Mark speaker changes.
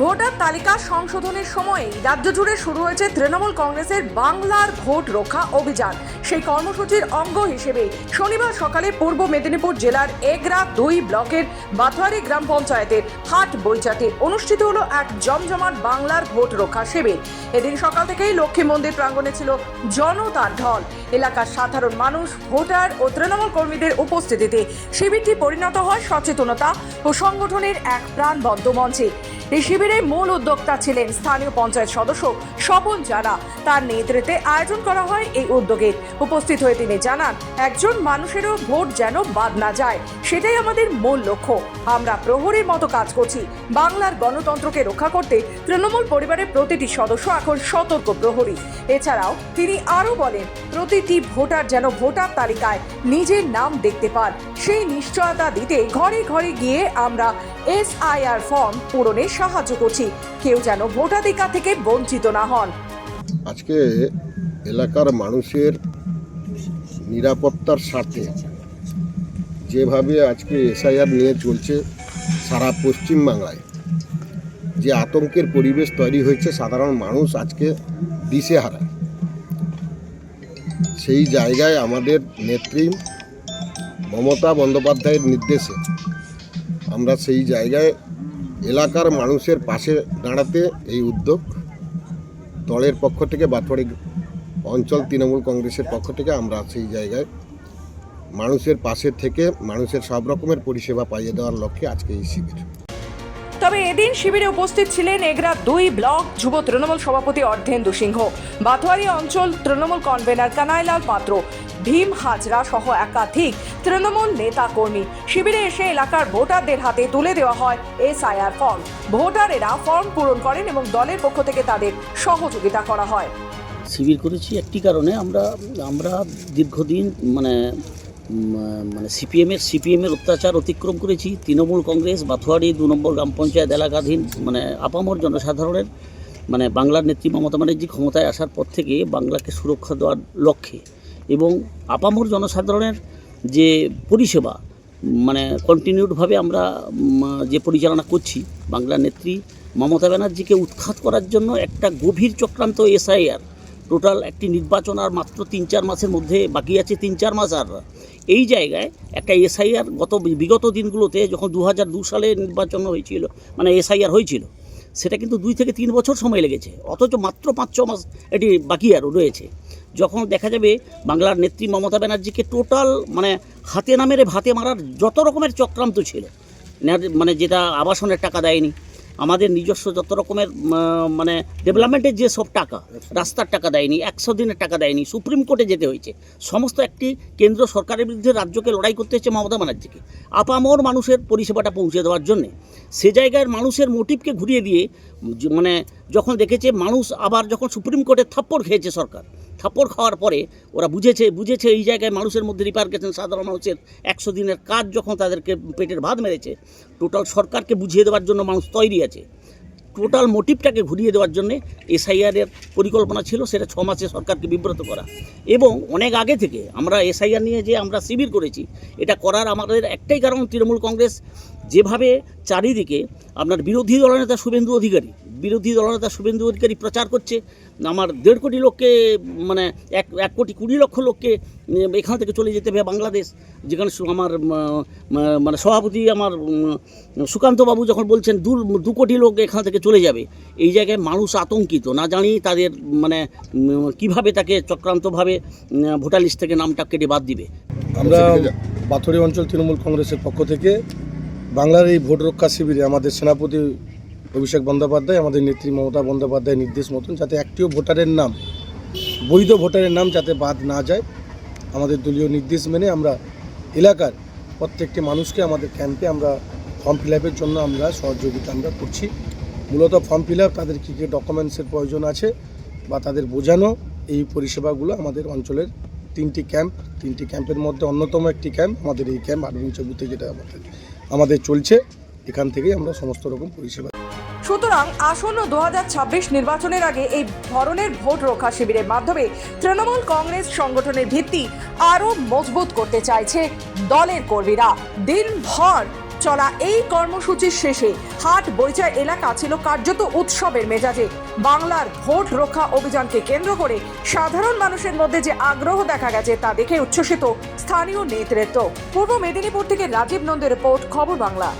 Speaker 1: Voter তালিকা সংশোধনের সময়ে রাজ্য জুড়ে শুরু হয়েছে তৃণমূল কংগ্রেসের বাংলার ভোট রক্ষা অভিযান। সেই কর্মসূচির অঙ্গ হিসেবে শনিবার সকালে পূর্ব মেদিনীপুর জেলার এগরা দুই ব্লকের বাথুয়ারি গ্রাম পঞ্চায়েতের হাট বইচাতে অনুষ্ঠিত হলো এক জমজমাট বাংলার ভোট রক্ষা শিবির। এদিন সকাল থেকেই লক্ষ্মী মন্দির প্রাঙ্গণে ছিল জনতার ঢল। এলাকার সাধারণ মানুষ, ভোটার ও তৃণমূল কর্মীদের উপস্থিতিতে শিবিরটি পরিণত হয় সচেতনতা ও সংগঠনের এক প্রাণবন্ত মঞ্চে। এই শিবিরে মূল উদ্যোক্তা ছিলেন স্থানীয় পঞ্চায়েত সদস্য স্বপন জানা তার নেতৃত্বে আয়োজন করা হয় এই উদ্যোগের উপস্থিত হয়ে তিনি জানান, একজন মানুষেরও ভোট যেন বাদ না যায়, সেটাই আমাদের মূল লক্ষ্য। আমরা প্রহরীর মতো কাজ করছি। বাংলার গণতন্ত্রকে রক্ষা করতে তৃণমূল পরিবারের প্রতিটি সদস্য এখন সতর্ক প্রহরী। এছাড়াও তিনি আরও বলেন, প্রতিটি ভোটার যেন ভোটার তালিকায় নিজের নাম দেখতে পান। সেই নিশ্চয়তা দিতে ঘরে ঘরে গিয়ে আমরা এসআইআর ফর্ম পূরণে সাহায্য করছি। কেউ যেন ভোটাধিকার থেকে বঞ্চিত না হন।
Speaker 2: আজকে এলাকার মানুষের নিরাপত্তার স্বার্থে যেভাবে আজকে এসআইআর নিয়ে চলছে সারা পশ্চিম বাংলায় যে আতঙ্কের পরিবেশ তৈরি হয়েছে, সাধারণ মানুষ আজকে দিশেহারা। সেই জায়গায় আমাদের নেত্রী মমতা বন্দ্যোপাধ্যায়ের নির্দেশে আমরা সেই জায়গায় এলাকার মানুষের পাশে দাঁড়াতে এই উদ্যোগ দলের পক্ষ থেকে বাতবাড়ি অঞ্চল তৃণমূল কংগ্রেসের পক্ষ থেকে আমরা সেই জায়গায় মানুষের পাশে থেকে মানুষের সব রকমের পরিষেবা পাইয়ে দেওয়ার লক্ষ্যে আজকে এই শিবির।
Speaker 1: তবে এদিন শিবিরে উপস্থিত ছিলেন এগরা দুই ব্লক যুব তৃণমূল সভাপতি অর্ধেন্দু সিংহ বাথোয়ারি অঞ্চল তৃণমূল কনভেনার কানাইলাল পাত্র ভীম হাজরা সহ একাধিক তৃণমূল নেতা কর্মী শিবিরে এসে এলাকার ভোটারদের হাতে তুলে দেওয়া হয় এসআইআর ফর্ম। ভোটারেরা ফর্ম পূরণ করেন এবং দলের পক্ষ থেকে তাদের সহযোগিতা করা হয়।
Speaker 3: শিবির করেছি একটি কারণে আমরা আমরা দীর্ঘদিন মানে মানে সিপিএমের সিপিএমের অত্যাচার অতিক্রম করেছি। তৃণমূল কংগ্রেস বাথুয়ারি দু নম্বর গ্রাম পঞ্চায়েত এলাকাধীন মানে আপামর জনসাধারণের মানে বাংলার নেত্রী মমতা ব্যানার্জি ক্ষমতায় আসার পর থেকে বাংলাকে সুরক্ষা দেওয়ার লক্ষ্যে এবং আপামর জনসাধারণের যে পরিষেবা মানে কন্টিনিউডভাবে আমরা যে পরিচালনা করছি, বাংলার নেত্রী মমতা ব্যানার্জিকে উৎখাত করার জন্য একটা গভীর চক্রান্ত এসআইআর টোটাল একটি নির্বাচন আর মাত্র তিন চার মাসের মধ্যে বাকি আছে তিন চার মাস আর এই জায়গায় একটা এসআইআর গত, বিগত দিনগুলোতে যখন দু হাজার দু সালে নির্বাচন হয়েছিল মানে এসআইআর হয়েছিল, সেটা কিন্তু দুই থেকে তিন বছর সময় লেগেছে, অথচ মাত্র পাঁচ ছ মাস এটি বাকি আরও রয়েছে। যখন দেখা যাবে বাংলার নেত্রী মমতা ব্যানার্জিকে টোটাল মানে হাতে না মেরে ভাতে মারার যত রকমের চক্রান্ত ছিল মানে যেটা আবাসনের টাকা দেয়নি, আমাদের নিজস্ব যত রকমের মানে ডেভেলপমেন্টের যে সব টাকা, রাস্তার টাকা দেয়নি, একশো দিনের টাকা দেয়নি, সুপ্রিম কোর্টে যেতে হয়েছে, সমস্ত একটি কেন্দ্র সরকারের বিরুদ্ধে রাজ্যকে লড়াই করতে হচ্ছে মমতা ব্যানার্জিকে। আপামর মানুষের পরিষেবাটা পৌঁছে দেওয়ার জন্যে, সে জায়গায় মানুষের মোটিভকে ঘুরিয়ে দিয়ে মানে যখন দেখেছে মানুষ আবার যখন সুপ্রিম কোর্টে থাপ্পড় খেয়েছে সরকার, থাপ্পড় খাওয়ার পরে ওরা বুঝেছে বুঝেছে এই জায়গায় মানুষের মধ্যে রিপার্কেশন সাধারণ মানুষের একশো দিনের কাজ যখন তাদেরকে পেটের ভাত মেরেছে টোটাল সরকারকে বুঝিয়ে দেওয়ার জন্য মানুষ তৈরি আছে। টোটাল মোটিভটাকে ঘুরিয়ে দেওয়ার জন্য এসআইআরের পরিকল্পনা ছিল সেটা ছ মাসে সরকারকে বিব্রত করা। এবং অনেক আগে থেকে আমরা এসআইআর নিয়ে যে আমরা শিবির করেছি, এটা করার আমাদের একটাই কারণ তৃণমূল কংগ্রেস, যেভাবে চারিদিকে আপনার বিরোধী দলনেতা শুভেন্দু অধিকারী বিরোধী দলনেতা শুভেন্দু অধিকারী প্রচার করছে। আমার দেড় কোটি লোককে মানে এক এক কোটি কুড়ি লক্ষ লোককে এখান থেকে চলে যেতে হবে বাংলাদেশ। যেখানে আমার মানে সভাপতি আমার সুকান্তবাবু যখন বলছেন, দু দু কোটি লোক এখান থেকে চলে যাবে। এই জায়গায় মানুষ আতঙ্কিত। না জানি তাদের মানে কীভাবে তাকে চক্রান্তভাবে ভোটার লিস্ট থেকে নামটা কেটে বাদ দিবে।
Speaker 4: আমরা বাথুরি অঞ্চল তৃণমূল কংগ্রেসের পক্ষ থেকে বাংলার এই ভোট রক্ষা শিবিরে আমাদের সেনাপতি অভিষেক বন্দ্যোপাধ্যায়, আমাদের নেত্রী মমতা বন্দ্যোপাধ্যায়ের নির্দেশ মতন যাতে একটিও ভোটারের নাম, বৈধ ভোটারের নাম যাতে বাদ না যায়। আমাদের দলীয় নির্দেশ মেনে আমরা এলাকার প্রত্যেকটি মানুষকে আমাদের ক্যাম্পে আমরা ফর্ম ফিল জন্য আমরা সহযোগিতা আমরা করছি। মূলত ফর্ম ফিল তাদের কী কী ডকুমেন্টসের প্রয়োজন আছে বা তাদের বোঝানো, এই পরিষেবাগুলো আমাদের অঞ্চলের তিনটি ক্যাম্প তিনটি ক্যাম্পের মধ্যে অন্যতম একটি ক্যাম্প আমাদের এই ক্যাম্প আটবিংশ বুথে যেটা আমাদের আমাদের চলছে। এখান থেকেই আমরা সমস্ত রকম পরিষেবা
Speaker 1: সুতরাং আসন্ন দুহাজার ছাব্বিশ নির্বাচনের আগে এই ধরনের ভোট রক্ষা শিবিরের মাধ্যমে তৃণমূল কংগ্রেস সংগঠনের ভিত্তি আরও মজবুত করতে চাইছে দলের কর্মীরা। দিনভর চলা এই কর্মসূচির শেষে হাট বইচা এলাকা ছিল কার্যত উৎসবের মেজাজে। বাংলার ভোট রক্ষা অভিযানকে কেন্দ্র করে সাধারণ মানুষের মধ্যে যে আগ্রহ দেখা গেছে তা দেখে উচ্ছ্বসিত স্থানীয় নেতৃত্ব। পূর্ব মেদিনীপুর থেকে রাজীব নন্দের রিপোর্ট, খবর বাংলা।